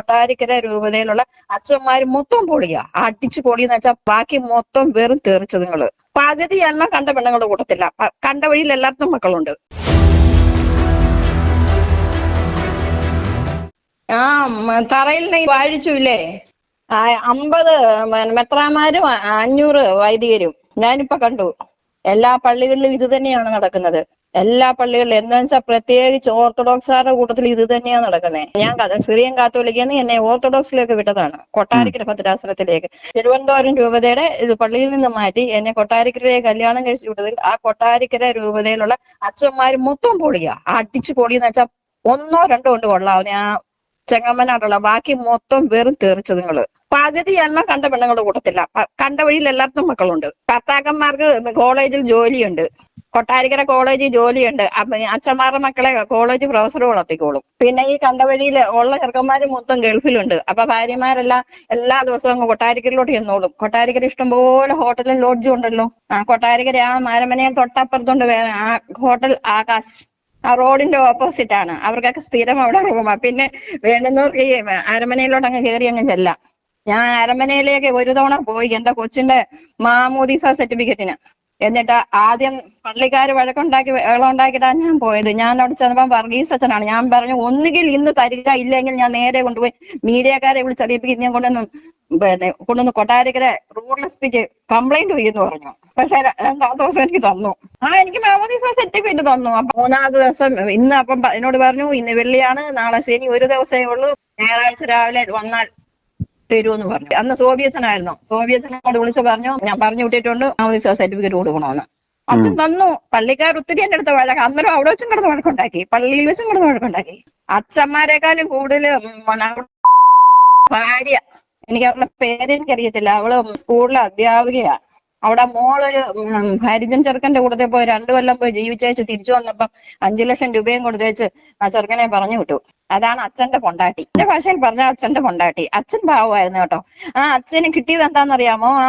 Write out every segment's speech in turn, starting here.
കൊട്ടാരിക്കര രൂപതയിലുള്ള അച്ഛന്മാര് മൊത്തം പൊളിയാ. അടിച്ചു പൊളിയെന്ന് വെച്ചാൽ ബാക്കി മൊത്തം വെറും തെറിച്ചതുങ്ങൾ. പകുതി എണ്ണം കണ്ട പെണ്ണുങ്ങളുടെ കൂട്ടത്തില്ല കണ്ട വഴിയിൽ എല്ലാവർക്കും മക്കളുണ്ട്. ആ തറയിൽ വാഴിച്ചില്ലേ? അമ്പത് മെത്രാമാരും അഞ്ഞൂറ് വൈദികരും. ഞാനിപ്പോ കണ്ടു. എല്ലാ പള്ളികളിലും ഇത് തന്നെയാണ് നടക്കുന്നത്. എല്ലാ പള്ളികളിലും എന്താണെന്ന് വെച്ചാൽ പ്രത്യേകിച്ച് ഓർത്തഡോക്സുകാരുടെ കൂട്ടത്തിൽ ഇത് തന്നെയാണ് നടക്കുന്നത് ഞാൻ സിറിയൻ കാത്തോലിക്കെന്ന് എന്നെ ഓർത്തഡോക്സിലേക്ക് വിട്ടതാണ്. കൊട്ടാരിക്കര ഭദ്രാസനത്തിലേക്ക് തിരുവനന്തപുരം രൂപതയുടെ ഇത് പള്ളിയിൽ നിന്ന് മാറ്റി എന്നെ കൊട്ടാരിക്കരയെ കല്യാണം കഴിച്ചു വിട്ടതിൽ ആ കൊട്ടാരിക്കര രൂപതയിലുള്ള അച്ഛന്മാർ മൊത്തം പൊളിയാ. അടിച്ചു പൊളിയെന്ന് വെച്ചാൽ ഒന്നോ രണ്ടോ കൊണ്ട് കൊള്ളാവുന്ന. ആ ചെങ്ങമ്മനാട്ടുള്ള ബാക്കി മൊത്തം വെറും തെറിച്ചതുങ്ങൾ. പകുതി എണ്ണം കണ്ട പെണ്ണുങ്ങളുടെ കൂട്ടത്തില്ല കണ്ട വഴിയിൽ എല്ലാവർക്കും മക്കളുണ്ട്. ഭർത്താക്കന്മാർക്ക് കോളേജിൽ ജോലിയുണ്ട്. കൊട്ടാരിക്കര കോളേജിൽ ജോലിയുണ്ട്. അച്ഛന്മാരുടെ മക്കളെ കോളേജ് പ്രൊഫസർ വളർത്തിക്കോളും. പിന്നെ ഈ കണ്ട വഴിയിൽ ഉള്ള ചെറുക്കന്മാര് മൊത്തം ഗൾഫിലുണ്ട്. അപ്പൊ ഭാര്യമാരെല്ലാം എല്ലാ ദിവസവും അങ്ങ് കൊട്ടാരിക്കരയിലോട്ട് ചെന്നോളും. കൊട്ടാരിക്കര ഇഷ്ടംപോലെ ഹോട്ടലും ലോഡ്ജും ഉണ്ടല്ലോ. ആ കൊട്ടാരിക്കര ആ മരമനയിൽ തൊട്ടപ്പുറത്തുണ്ട് ആ ഹോട്ടൽ ആകാശ്. ആ റോഡിന്റെ ഓപ്പോസിറ്റ് ആണ്. അവർക്കൊക്കെ സ്ഥിരം അവിടെ റൂമാ പിന്നെ വേണ്ടുന്നവർക്ക് ഈ അരമനയിലോട്ട് അങ്ങ് കയറി അങ്ങ് ചെല്ലാം. ഞാൻ അരമനയിലേക്ക് ഒരു തവണ പോയി. എന്റെ കൊച്ചിന്റെ മാമോദീസ സർട്ടിഫിക്കറ്റിന് എന്നിട്ട് ആദ്യം പള്ളിക്കാർ വഴക്കുണ്ടാക്കി വെള്ളം ഉണ്ടാക്കിയിട്ടാണ് ഞാൻ പോയത്. ഞാൻ അവിടെ ചെന്നപ്പോൾ വർഗീസ് അച്ഛനാണ്. ഞാൻ പറഞ്ഞു ഒന്നുകിൽ ഇന്ന് തരിക ഇല്ലെങ്കിൽ ഞാൻ നേരെ കൊണ്ടുപോയി മീഡിയക്കാരെ വിളിച്ചറിയിപ്പിക്കും. ഞാൻ കൊണ്ടുവന്ന് പിന്നെ കൊണ്ടുവന്ന് കൊട്ടാരക്കര റൂറൽ എസ് പിക്ക് കംപ്ലൈന്റ് ചെയ്യുന്നു പറഞ്ഞു. പക്ഷെ രണ്ടാമത്തെ ദിവസം എനിക്ക് തന്നു. ആ എനിക്ക് മാമോദീസ സർട്ടിഫിക്കറ്റ് തന്നു. അപ്പൊ മൂന്നാമത്തെ ദിവസം ഇന്ന് അപ്പം എന്നോട് പറഞ്ഞു ഇന്ന് വെള്ളിയാണ് നാളെ ശനി ഒരു ദിവസമേ ഉള്ളൂ. ഞായറാഴ്ച രാവിലെ വന്നാൽ തരുമെന്ന് പറഞ്ഞു. അന്ന് സോബിയച്ചനായിരുന്നു സോബിയച്ചനോട് വിളിച്ച് പറഞ്ഞു ഞാൻ പറഞ്ഞു വിട്ടിട്ടുണ്ട് മാമോദീസ സർട്ടിഫിക്കറ്റ് കൊടുക്കണമെന്ന്. അച്ഛൻ തന്നു. പള്ളിക്കാർ ഒത്തിരി എന്റെ അടുത്ത് വഴക്ക് അന്നേരം അവിടെ വെച്ചും കിടന്ന് വഴക്കുണ്ടാക്കി. പള്ളിയിൽ വെച്ചും കിടന്ന് വഴക്കുണ്ടാക്കി. അച്ഛന്മാരെക്കാളും കൂടുതൽ ഭാര്യ എനിക്ക് അവളുടെ പേരെനിക്ക് അറിയത്തില്ല അവൾ സ്കൂളിലെ അധ്യാപികയാ. അവിടെ മോളൊരു ഹരിജൻ ചെറുക്കന്റെ കൂടെ പോയി രണ്ടു കൊല്ലം പോയി ജീവിച്ചേച്ച് തിരിച്ചു വന്നപ്പം അഞ്ചു ലക്ഷം രൂപയും കൊടുത്തു വെച്ച് ആ ചെറുക്കനെ പറഞ്ഞു വിട്ടു. അതാണ് അച്ഛന്റെ പൊണ്ടാട്ടി. എന്റെ ഭാഷയിൽ പറഞ്ഞ അച്ഛന്റെ പൊണ്ടാട്ടി. അച്ഛൻ പാവമായിരുന്നു കേട്ടോ. ആ അച്ഛന് കിട്ടിയത് എന്താണെന്നറിയാമോ ആ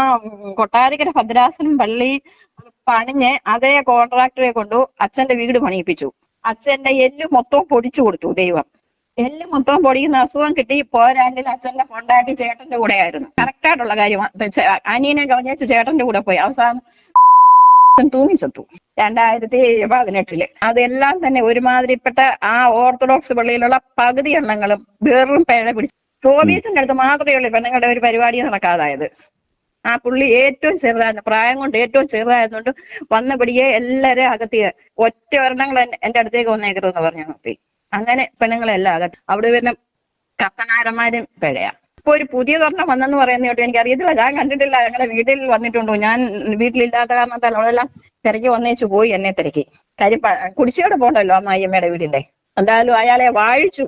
കൊട്ടാരക്കര ഭദ്രാസനം പള്ളി പണിഞ്ഞ് അതേ കോൺട്രാക്ടറെ കൊണ്ടു അച്ഛന്റെ വീട് പണിയിപ്പിച്ചു. അച്ഛന്റെ എല്ല് മൊത്തവും പൊടിച്ചു കൊടുത്തു ദൈവം. എല്ല് മൊത്തം പൊടിയുന്ന അസുഖം കിട്ടി പോരാങ്കിൽ അച്ഛന്റെ കൊണ്ടാട്ടി ചേട്ടന്റെ കൂടെ ആയിരുന്നു കറക്റ്റായിട്ടുള്ള കാര്യമാണ് അനിയനെ കളഞ്ഞേച്ച് ചേട്ടന്റെ കൂടെ പോയി. അവസാനം തൂങ്ങി ചത്തു രണ്ടായിരത്തി പതിനെട്ടിൽ. അതെല്ലാം തന്നെ ഒരുമാതിരിപ്പെട്ട ആ ഓർത്തഡോക്സ് പള്ളിയിലുള്ള പകുതി എണ്ണങ്ങളും വേറും പിഴ പിടിച്ചു സോവിയറ്റിന്റെ അടുത്ത് മാത്രമേ ഉള്ളൂ പെണ്ണുങ്ങളുടെ ഒരു പരിപാടി നടക്കാതായത്. ആ പുള്ളി ഏറ്റവും ചെറുതായിരുന്നു. പ്രായം കൊണ്ട് ഏറ്റവും ചെറുതായതുകൊണ്ട് വന്ന പിടിയെ എല്ലാരും അകത്തിയ ഒറ്റ ഒരെണ്ണങ്ങൾ എന്റെ അടുത്തേക്ക് വന്നേക്കരുതെന്ന് പറഞ്ഞു. നിർത്തി അങ്ങനെ പെണ്ണുങ്ങളെല്ലാം അകത്ത്. അവിടെ വരുന്ന കത്തനാരന്മാരും പിഴയാ. ഇപ്പൊ ഒരു പുതിയ സ്വർണം വന്നെന്ന് പറയുന്ന കേട്ടോ എനിക്ക് അറിയത്തില്ല ഞാൻ കണ്ടിട്ടില്ല. ഞങ്ങളുടെ വീട്ടിൽ വന്നിട്ടുണ്ടോ? ഞാൻ വീട്ടിലില്ലാത്ത കാരണത്താൽ അവളെല്ലാം തിരക്കി വന്നേച്ചു പോയി എന്നെ തിരക്കി. കാര്യം കുടിശ്ശിയോടെ പോണ്ടല്ലോ അമ്മായിയമ്മയുടെ വീടിന്റെ എന്തായാലും അയാളെ വാഴിച്ചു.